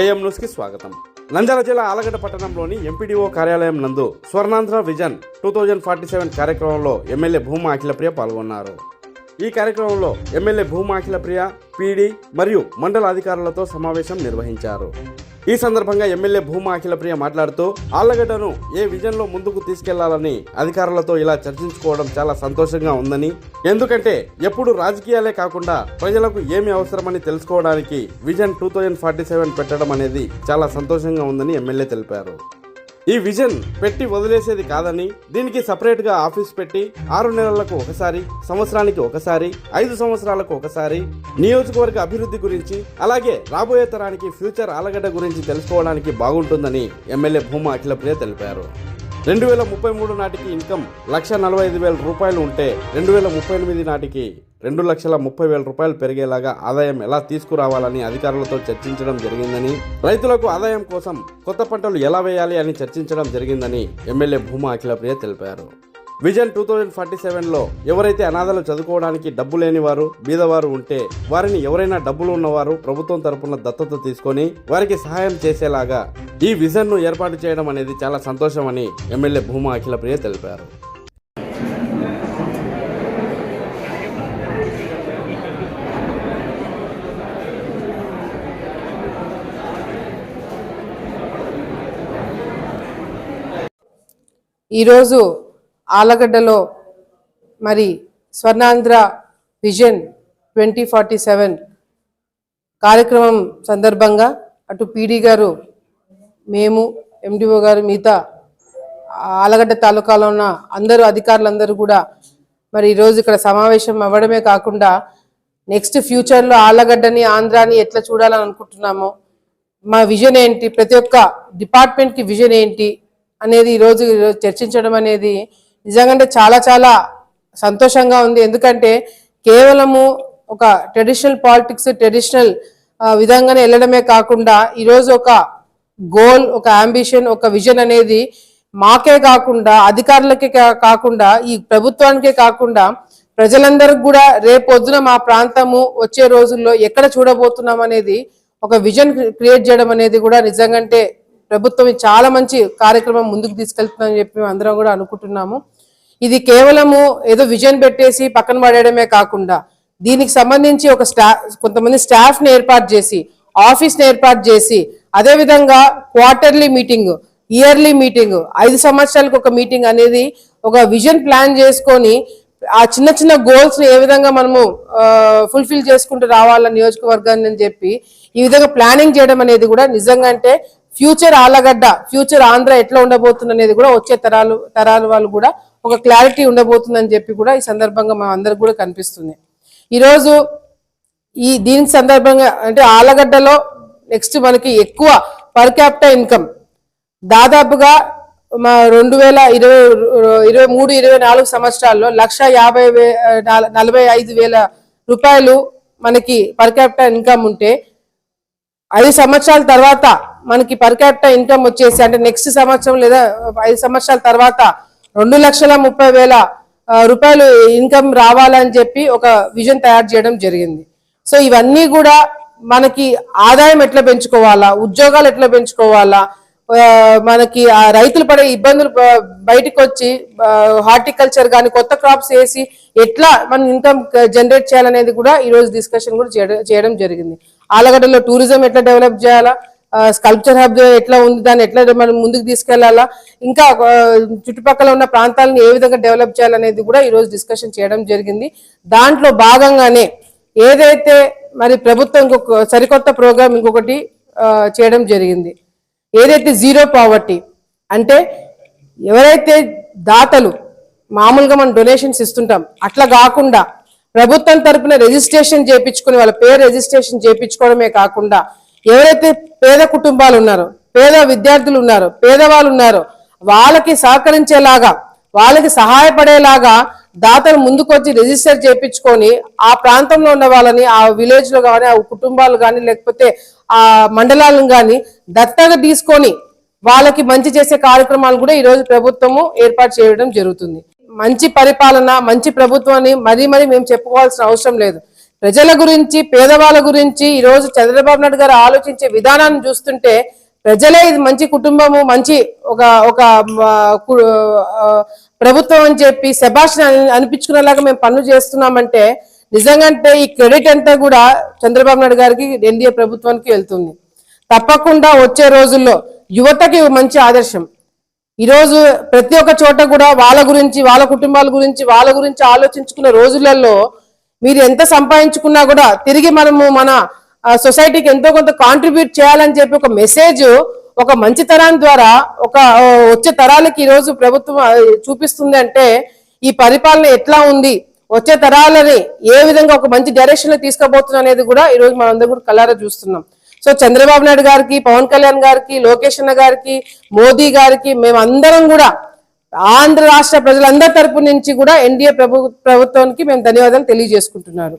AM న్యూస్కి స్వాగతం. నంద్యాల జిల్లా ఆలగడ్డ పట్టణంలోని ఎంపీడీఓ కార్యాలయం నందు Swarnandhra vision two thousand forty seven కార్యక్రమంలో ఎమ్మెల్యే భూమా అఖిలప్రియ పాల్గొన్నారు. ఈ కార్యక్రమంలో ఎమ్మెల్యే భూమా అఖిలప్రియ పీడీ మరియు మండల అధికారులతో సమావేశం నిర్వహించారు. ఈ సందర్భంగా ఎమ్మెల్యే భూమా అఖిలప్రియ మాట్లాడుతూ ఆళ్ళగడ్డను ఏ విజన్లో ముందుకు తీసుకెళ్ళాలని అధికారులతో ఇలా చర్చించుకోవడం చాలా సంతోషంగా ఉందని ఎందుకంటే ఎప్పుడు రాజకీయాలే కాకుండా ప్రజలకు ఏమి అవసరమని తెలుసుకోవడానికి vision two thousand forty seven పెట్టడం అనేది చాలా సంతోషంగా ఉందని ఎమ్మెల్యే తెలిపారు. ఈ విజన్ పెట్టి వదిలేసేది కాదని దీనికి సపరేట్గా ఆఫీస్ పెట్టి ఆరు నెలలకు ఒకసారి సంవత్సరానికి ఒకసారి ఐదు సంవత్సరాలకు ఒకసారి నియోజకవర్గ అభివృద్ధి గురించి అలాగే రాబోయే తరానికి ఫ్యూచర్ ఆలగడ్డ గురించి తెలుసుకోవడానికి బాగుంటుందని ఎమ్మెల్యే భూమా అఖిలప్రియ తెలిపారు. రెండు వేల ముప్పై మూడు నాటికి ఇన్కమ్ లక్ష నలభై ఐదు వేల రూపాయలు ఉంటే రెండు వేల ముప్పై ఎనిమిది నాటికి రెండు లక్షల ముప్పై వేల రూపాయలు పెరిగేలాగా ఆదాయం ఎలా తీసుకురావాలని అధికారులతో చర్చించడం జరిగిందని రైతులకు ఆదాయం కోసం కొత్త పంటలు ఎలా వేయాలి అని చర్చించడం జరిగిందని ఎమ్మెల్యే భూమా అఖిలప్రియ తెలిపారు. విజన్ టూ థౌజండ్ ఫార్టీ సెవెన్లో ఎవరైతే అనాథలు చదువుకోవడానికి డబ్బు లేని వారు బీదవారు ఉంటే వారిని ఎవరైనా డబ్బులు ఉన్నవారు ప్రభుత్వం తరపున దత్తత తీసుకొని వారికి సహాయం చేసేలాగా ఈ విజన్ను ఏర్పాటు చేయడం అనేది చాలా సంతోషమని ఎమ్మెల్యే భూమా అఖిలప్రియ తెలిపారు. ఈరోజు ఆలగడ్డలో మరి Swarnandhra vision twenty forty seven కార్యక్రమం సందర్భంగా అటు పీడీ గారు మేము ఎండిఓ గారు మిగతా ఆలగడ్డ తాలూకాలో ఉన్న అందరూ అధికారులందరూ కూడా మరి ఈరోజు ఇక్కడ సమావేశం అవ్వడమే కాకుండా నెక్స్ట్ ఫ్యూచర్లో ఆలగడ్డని ఆంధ్రాని ఎట్లా చూడాలని అనుకుంటున్నామో మా విజన్ ఏంటి ప్రతి ఒక్క డిపార్ట్మెంట్కి విజన్ ఏంటి అనేది ఈరోజు చర్చించడం అనేది నిజంగా చాలా చాలా సంతోషంగా ఉంది. ఎందుకంటే కేవలము ఒక ట్రెడిషనల్ పాలిటిక్స్ ట్రెడిషనల్ విధంగానే వెళ్ళడమే కాకుండా ఈరోజు ఒక గోల్ ఒక అంబిషన్ ఒక విజన్ అనేది మాకే కాకుండా అధికారులకే కా- కాకుండా ఈ ప్రభుత్వానికే కాకుండా ప్రజలందరికి కూడా రేపొద్దున మా ప్రాంతము వచ్చే రోజుల్లో ఎక్కడ చూడబోతున్నాం అనేది ఒక విజన్ క్రియేట్ చేయడం అనేది కూడా నిజంగంటే ప్రభుత్వం చాలా మంచి కార్యక్రమం ముందుకు తీసుకెళ్తుందని చెప్పి మేము అందరం కూడా అనుకుంటున్నాము. ఇది కేవలము ఏదో విజన్ పెట్టేసి పక్కన పడేయడమే కాకుండా దీనికి సంబంధించి ఒక స్టా కొంతమంది స్టాఫ్ని ఏర్పాటు చేసి ఆఫీస్ని ఏర్పాటు చేసి అదే విధంగా క్వార్టర్లీ మీటింగ్ ఇయర్లీ మీటింగ్ ఐదు సంవత్సరాలకు ఒక మీటింగ్ అనేది ఒక విజన్ ప్లాన్ చేసుకొని ఆ చిన్న చిన్న గోల్స్ని ఏ విధంగా మనము ఫుల్ఫిల్ చేసుకుంటూ రావాలని నియోజకవర్గాన్ని అని చెప్పి ఈ విధంగా ప్లానింగ్ చేయడం అనేది కూడా నిజంగా అంటే ఫ్యూచర్ ఆలగడ్డ ఫ్యూచర్ ఆంధ్ర ఎట్లా ఉండబోతుంది అనేది కూడా వచ్చే తరాలు తరాల వాళ్ళు కూడా ఒక క్లారిటీ ఉండబోతుందని చెప్పి కూడా ఈ సందర్భంగా మా అందరికి కూడా కనిపిస్తుంది. ఈరోజు ఈ దీని సందర్భంగా అంటే ఆలగడ్డలో నెక్స్ట్ మనకి ఎక్కువ పర్ క్యాపిటల్ ఇన్కమ్ దాదాపుగా మా రెండు వేల ఇరవై ఇరవై మూడు ఇరవై నాలుగు సంవత్సరాల్లో లక్ష యాభై వే నలభై ఐదు వేల రూపాయలు మనకి పర్ క్యాపిటల్ ఇన్కమ్ ఉంటే ఐదు సంవత్సరాల తర్వాత మనకి పర్ క్యాపిటల్ ఇన్కమ్ వచ్చేసి అంటే నెక్స్ట్ సంవత్సరం లేదా ఐదు సంవత్సరాల తర్వాత రెండు లక్షల ముప్పై వేల రూపాయలు ఇన్కమ్ రావాలని చెప్పి ఒక విజన్ తయారు చేయడం జరిగింది. సో ఇవన్నీ కూడా మనకి ఆదాయం ఎట్లా పెంచుకోవాలా ఉద్యోగాలు ఎట్లా పెంచుకోవాలా మనకి ఆ రైతులు పడే ఇబ్బందులు బయటకు వచ్చి హార్టికల్చర్ కానీ కొత్త క్రాప్స్ వేసి ఎట్లా మనం ఇన్కమ్ జనరేట్ చేయాలనేది కూడా ఈరోజు డిస్కషన్ కూడా చేయడం జరిగింది. ఆలగడ్డలో టూరిజం ఎట్లా డెవలప్ చేయాలా స్కల్ప్చర్ హబ్ ఎట్లా ఉంది దాన్ని ఎట్లా మనం ముందుకు తీసుకెళ్ళాలా? ఇంకా చుట్టుపక్కల ఉన్న ప్రాంతాలను ఏ విధంగా డెవలప్ చేయాలనేది కూడా ఈరోజు డిస్కషన్ చేయడం జరిగింది. దాంట్లో భాగంగానే ఏదైతే మరి ప్రభుత్వం ఇంకొక సరికొత్త ప్రోగ్రామ్ ఇంకొకటి చేయడం జరిగింది. ఏదైతే జీరో పావర్టీ అంటే ఎవరైతే దాతలు మామూలుగా మనం డొనేషన్స్ ఇస్తుంటాం అట్లా కాకుండా ప్రభుత్వం తరపున రిజిస్ట్రేషన్ చేయించుకుని వాళ్ళ పేరు రిజిస్ట్రేషన్ చేయించుకోవడమే కాకుండా ఎవరైతే పేద కుటుంబాలు ఉన్నారో పేద విద్యార్థులు ఉన్నారో పేదవాళ్ళు ఉన్నారో వాళ్ళకి సహకరించేలాగా వాళ్ళకి సహాయపడేలాగా దాతలు ముందుకొచ్చి రిజిస్టర్ చేయించుకొని ఆ ప్రాంతంలో ఉన్న వాళ్ళని ఆ విలేజ్లో కానీ ఆ కుటుంబాలు కానీ లేకపోతే ఆ మండలాలను కానీ దత్తగా తీసుకొని వాళ్ళకి మంచి చేసే కార్యక్రమాలు కూడా ఈరోజు ప్రభుత్వము ఏర్పాటు చేయడం జరుగుతుంది. మంచి పరిపాలన మంచి ప్రభుత్వాన్ని మరీ మరీ మేము చెప్పుకోవాల్సిన అవసరం లేదు. ప్రజల గురించి పేదవాళ్ళ గురించి ఈరోజు చంద్రబాబు నాయుడు గారు ఆలోచించే విధానాన్ని చూస్తుంటే ప్రజలే ఇది మంచి కుటుంబము మంచి ఒక ఒక కు- ప్రభుత్వం అని చెప్పి శభాష్ అనిపించుకునేలాగా మేము పనులు చేస్తున్నామంటే నిజంగా అంటే ఈ క్రెడిట్ అంతా కూడా చంద్రబాబు నాయుడు గారికి ఎన్డీఏ ప్రభుత్వానికి వెళ్తుంది. తప్పకుండా వచ్చే రోజుల్లో యువతకి మంచి ఆదర్శం. ఈరోజు ప్రతి ఒక్క చోట కూడా వాళ్ళ గురించి వాళ్ళ కుటుంబాల గురించి వాళ్ళ గురించి ఆలోచించుకున్న రోజులలో మీరు ఎంత సంపాదించుకున్నా కూడా తిరిగి మనము మన సొసైటీకి ఎంతో కొంత కాంట్రిబ్యూట్ చేయాలని చెప్పి ఒక మెసేజ్ ఒక మంచి తరం ద్వారా ఒక వచ్చే తరాలకి ఈరోజు ప్రభుత్వం చూపిస్తుంది అంటే ఈ పరిపాలన ఎట్లా ఉంది వచ్చే తరాలని ఏ విధంగా ఒక మంచి డైరెక్షన్లో తీసుకుపోతుంది అనేది కూడా ఈరోజు మనం మనందరం కూడా కలారా చూస్తున్నాం. సో చంద్రబాబు నాయుడు గారికి పవన్ కళ్యాణ్ గారికి లోకేష్ అన్న గారికి మోదీ గారికి మేమందరం కూడా ఆంధ్ర రాష్ట్ర ప్రజలందరి తరపు నుంచి కూడా ఎన్డీఏ ప్రభు ప్రభుత్వానికి మేము ధన్యవాదాలు తెలియజేసుకుంటున్నారు